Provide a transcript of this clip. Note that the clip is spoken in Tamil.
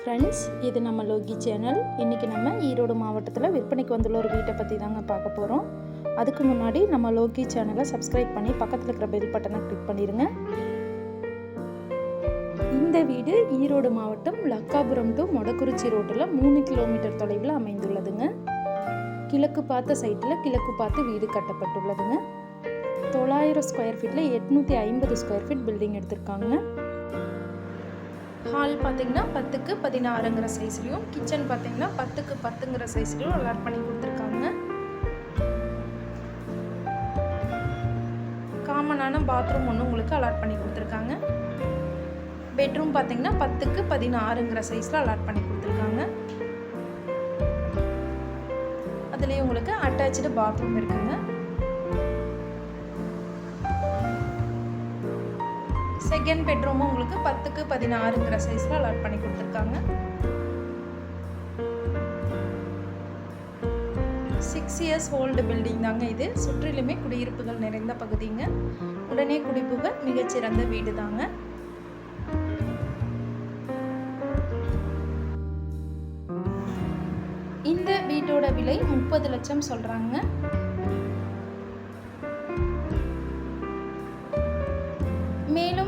ஃப்ரெண்ட்ஸ் இது நம்ம லோகி சேனல் இன்றைக்கி நம்ம ஈரோடு மாவட்டத்தில் விற்பனைக்கு வந்துள்ள ஒரு வீட்டை பற்றி தாங்க பார்க்க போகிறோம் அதுக்கு முன்னாடி நம்ம லோகி சேனலை சப்ஸ்கிரைப் பண்ணி பக்கத்தில் இருக்கிற பெல் பட்டனை கிளிக் பண்ணிடுங்க இந்த வீடு ஈரோடு மாவட்டம் லக்காபுரம் டு மொடக்குறிச்சி ரோட்டில் மூணு கிலோமீட்டர் தொலைவில் அமைந்துள்ளதுங்க. கிழக்கு பார்த்த சைட்டில் கிழக்கு பார்த்து வீடு கட்டப்பட்டுள்ளதுங்க. தொள்ளாயிரம் ஸ்கொயர் ஃபீட்டில் எட்நூற்றி ஐம்பது ஸ்கொயர் ஃபீட் பில்டிங் எடுத்திருக்காங்க. ஹால் பார்த்தீங்கன்னா பத்துக்கு பதினாறுங்கிற சைஸ்லையும் கிச்சன் பார்த்தீங்கன்னா பத்துக்கு பத்துங்கிற சைஸ்லையும் அலாட் பண்ணி கொடுத்துருக்காங்க. காமனான பாத்ரூம் ஒன்று உங்களுக்கு அலாட் பண்ணி கொடுத்துருக்காங்க. பெட்ரூம் பார்த்தீங்கன்னா பத்துக்கு பதினாறுங்கிற சைஸில் அலாட் பண்ணி கொடுத்துருக்காங்க. அதுலேயும் உங்களுக்கு அட்டாச்சு பாத்ரூம் இருக்குங்க. செகண்ட் பெட்ரூமும் உங்களுக்கு பத்துக்கு பதினாறுங்கிற சைஸில் அலாட் பண்ணி கொடுத்துருக்காங்க. சிக்ஸ் இயர்ஸ் ஓல்டு பில்டிங் தாங்க இது. சுற்றிலுமே குடியிருப்புகள் நிறைந்த பகுதிங்க. உடனே குடிப்புகள் மிகச்சிறந்த வீடு தாங்க. இந்த வீட்டோட விலை முப்பது லட்சம் சொல்கிறாங்க மேலும்